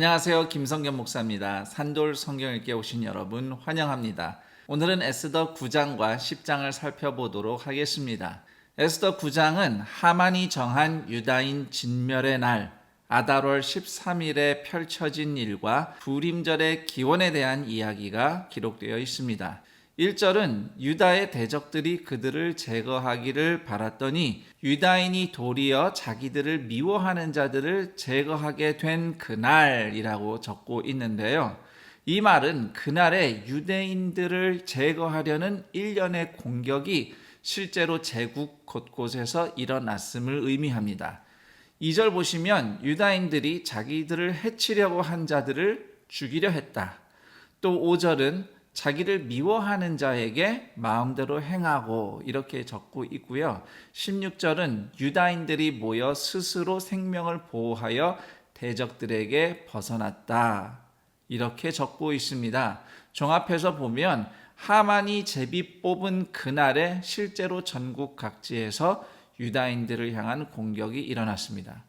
안녕하세요. 김성겸 목사입니다. 산돌 성경 읽기 오신 여러분 환영합니다. 오늘은 에스더 9장과 10장을 살펴보도록 하겠습니다. 에스더 9장은 하만이 정한 유다인 진멸의 날 아달월 13일에 펼쳐진 일과 부림절의 기원에 대한 이야기가 기록되어 있습니다. 1절은 유다의 대적들이 그들을 제거하기를 바랐더니 유다인이 도리어 자기들을 미워하는 자들을 제거하게 된 그날이라고 적고 있는데요. 이 말은 그날에 유대인들을 제거하려는 일련의 공격이 실제로 제국 곳곳에서 일어났음을 의미합니다. 2절 보시면 유다인들이 자기들을 해치려고 한 자들을 죽이려 했다. 또 5절은 자기를 미워하는 자에게 마음대로 행하고 이렇게 적고 있고요. 16절은 유다인들이 모여 스스로 생명을 보호하여 대적들에게 벗어났다. 이렇게 적고 있습니다. 종합해서 보면 하만이 제비 뽑은 그날에 실제로 전국 각지에서 유다인들을 향한 공격이 일어났습니다.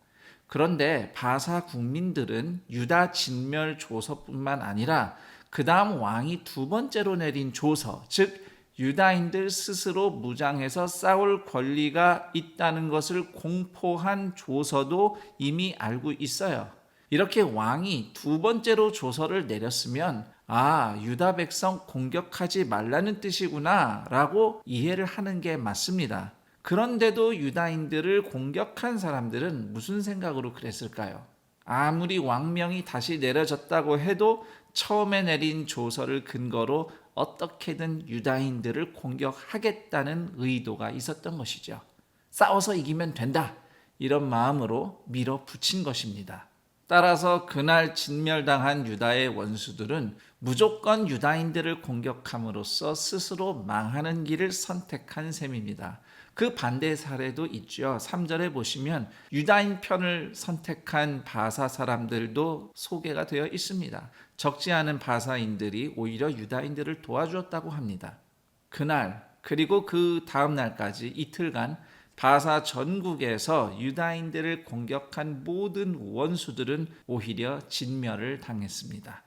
그런데 바사 국민들은 유다 진멸 조서뿐만 아니라 그 다음 왕이 두 번째로 내린 조서, 즉 유다인들 스스로 무장해서 싸울 권리가 있다는 것을 공포한 조서도 이미 알고 있어요. 이렇게 왕이 두 번째로 조서를 내렸으면 아, 유다 백성 공격하지 말라는 뜻이구나 라고 이해를 하는 게 맞습니다. 그런데도 유다인들을 공격한 사람들은 무슨 생각으로 그랬을까요? 아무리 왕명이 다시 내려졌다고 해도 처음에 내린 조서를 근거로 어떻게든 유다인들을 공격하겠다는 의도가 있었던 것이죠. 싸워서 이기면 된다. 이런 마음으로 밀어붙인 것입니다. 따라서 그날 진멸당한 유다의 원수들은 무조건 유다인들을 공격함으로써 스스로 망하는 길을 선택한 셈입니다. 그 반대 사례도 있죠. 3절에 보시면 유다인 편을 선택한 바사 사람들도 소개가 되어 있습니다. 적지 않은 바사인들이 오히려 유다인들을 도와주었다고 합니다. 그날 그리고 그 다음 날까지 이틀간 바사 전국에서 유다인들을 공격한 모든 원수들은 오히려 진멸을 당했습니다.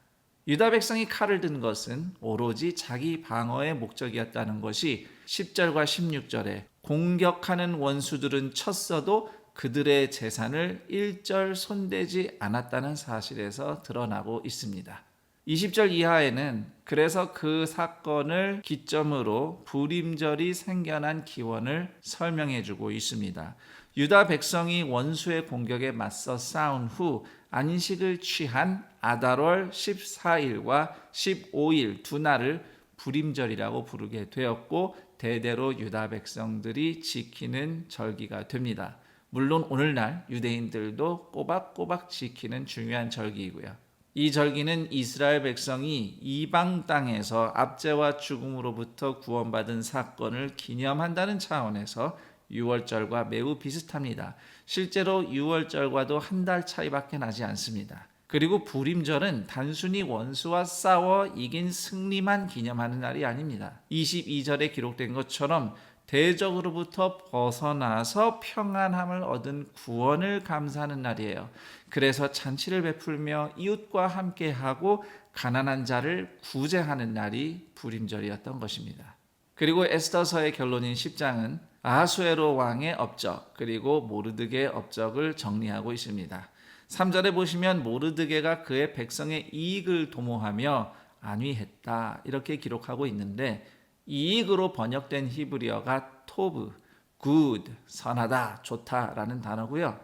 유다 백성이 칼을 든 것은 오로지 자기 방어의 목적이었다는 것이 10절과 16절에 공격하는 원수들은 쳤어도 그들의 재산을 일절 손대지 않았다는 사실에서 드러나고 있습니다. 20절 이하에는 그래서 그 사건을 기점으로 불임절이 생겨난 기원을 설명해 주고 있습니다. 유다 백성이 원수의 공격에 맞서 싸운 후 안식을 취한 아달월 14일과 15일 두 날을 불임절이라고 부르게 되었고 대대로 유다 백성들이 지키는 절기가 됩니다. 물론 오늘날 유대인들도 꼬박꼬박 지키는 중요한 절기이고요. 이 절기는 이스라엘 백성이 이방 땅에서 압제와 죽음으로부터 구원받은 사건을 기념한다는 차원에서 유월절과 매우 비슷합니다. 실제로 유월절과도 한 달 차이밖에 나지 않습니다. 그리고 불임절은 단순히 원수와 싸워 이긴 승리만 기념하는 날이 아닙니다. 22절에 기록된 것처럼 대적으로부터 벗어나서 평안함을 얻은 구원을 감사하는 날이에요. 그래서 잔치를 베풀며 이웃과 함께하고 가난한 자를 구제하는 날이 불임절이었던 것입니다. 그리고 에스더서의 결론인 10장은 아하수에로 왕의 업적 그리고 모르드게의 업적을 정리하고 있습니다. 3절에 보시면 모르드게가 그의 백성의 이익을 도모하며 안위했다 이렇게 기록하고 있는데 이익으로 번역된 히브리어가 토브, good, 선하다, 좋다라는 단어고요.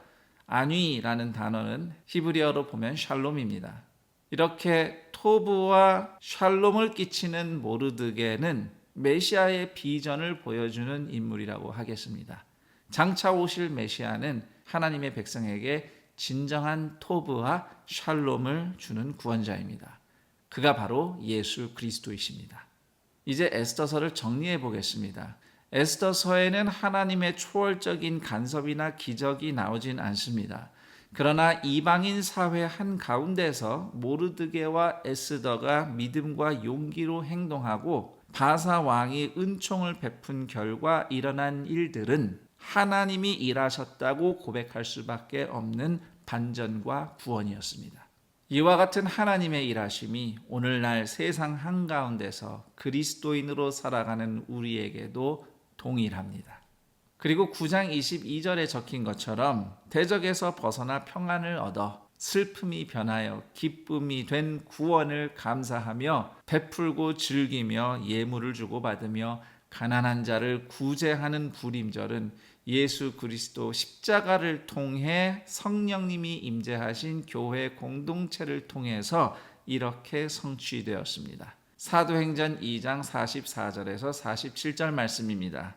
안위라는 단어는 히브리어로 보면 샬롬입니다. 이렇게 토브와 샬롬을 끼치는 모르드게는 메시아의 비전을 보여주는 인물이라고 하겠습니다. 장차 오실 메시아는 하나님의 백성에게 진정한 토브와 샬롬을 주는 구원자입니다. 그가 바로 예수 그리스도이십니다. 이제 에스더서를 정리해 보겠습니다. 에스더서에는 하나님의 초월적인 간섭이나 기적이 나오진 않습니다. 그러나 이방인 사회 한 가운데서 모르드게와 에스더가 믿음과 용기로 행동하고 바사 왕이 은총을 베푼 결과 일어난 일들은 하나님이 일하셨다고 고백할 수밖에 없는 반전과 구원이었습니다. 이와 같은 하나님의 일하심이 오늘날 세상 한가운데서 그리스도인으로 살아가는 우리에게도 동일합니다. 그리고 9장 22절에 적힌 것처럼 대적에서 벗어나 평안을 얻어 슬픔이 변하여 기쁨이 된 구원을 감사하며 베풀고 즐기며 예물을 주고 받으며 가난한 자를 구제하는 불임절은 예수 그리스도 십자가를 통해 성령님이 임재하신 교회 공동체를 통해서 이렇게 성취되었습니다. 사도행전 2장 44절에서 47절 말씀입니다.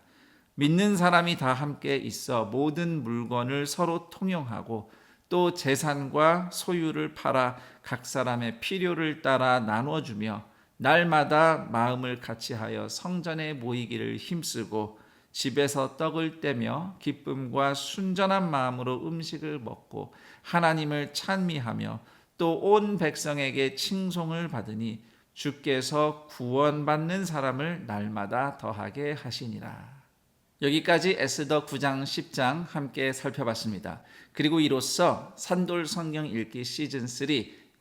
믿는 사람이 다 함께 있어 모든 물건을 서로 통용하고 또 재산과 소유를 팔아 각 사람의 필요를 따라 나누어주며 날마다 마음을 같이하여 성전에 모이기를 힘쓰고 집에서 떡을 떼며 기쁨과 순전한 마음으로 음식을 먹고 하나님을 찬미하며 또 온 백성에게 칭송을 받으니 주께서 구원받는 사람을 날마다 더하게 하시니라. 여기까지 에스더 9장 10장 함께 살펴봤습니다. 그리고 이로써 산돌 성경 읽기 시즌 3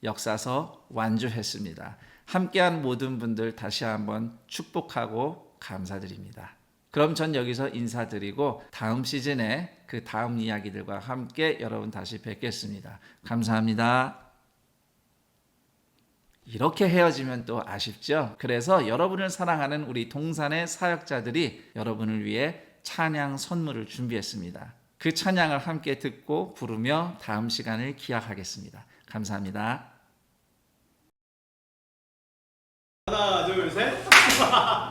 역사서 완주했습니다. 함께한 모든 분들 다시 한번 축복하고 감사드립니다. 그럼 전 여기서 인사드리고 다음 시즌에 그 다음 이야기들과 함께 여러분 다시 뵙겠습니다. 감사합니다. 이렇게 헤어지면 또 아쉽죠? 그래서 여러분을 사랑하는 우리 동산의 사역자들이 여러분을 위해 찬양 선물을 준비했습니다. 그 찬양을 함께 듣고 부르며 다음 시간을 기약하겠습니다. 감사합니다. 하나 둘 셋.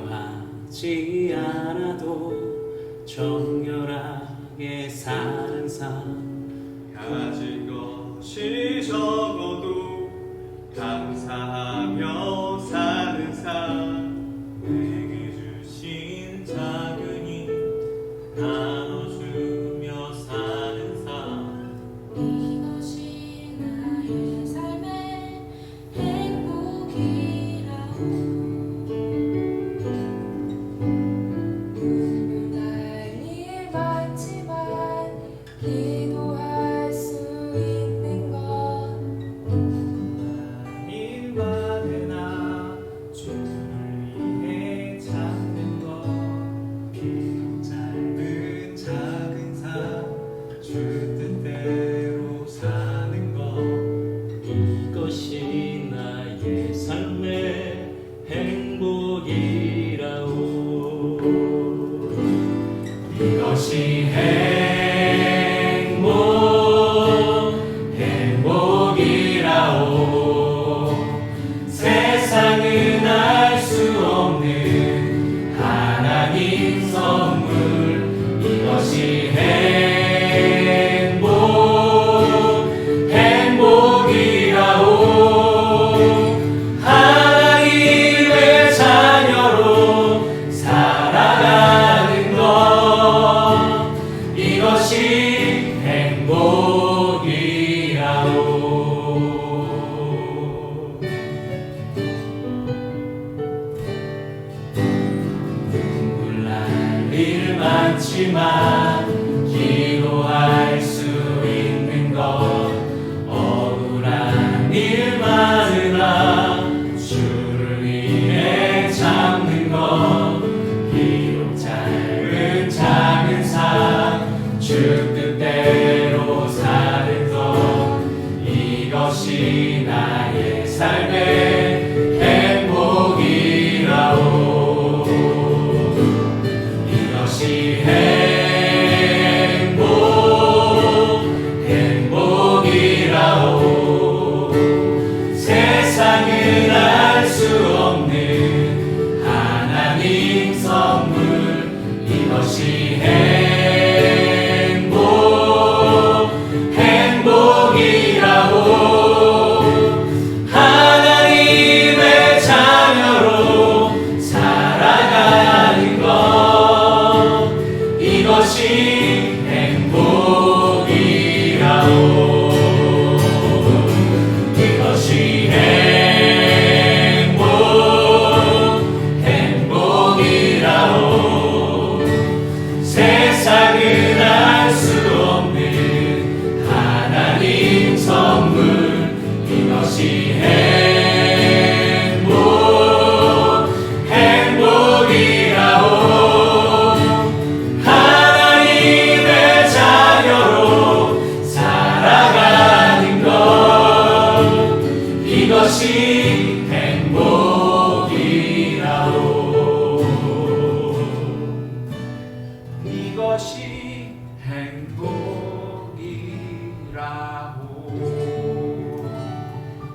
화려하지 않아도 정결하게 사는 삶. 가진 것이 행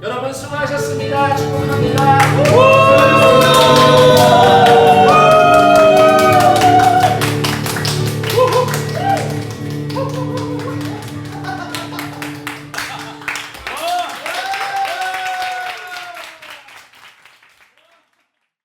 여러분 수고하셨습니다. 축복합니다.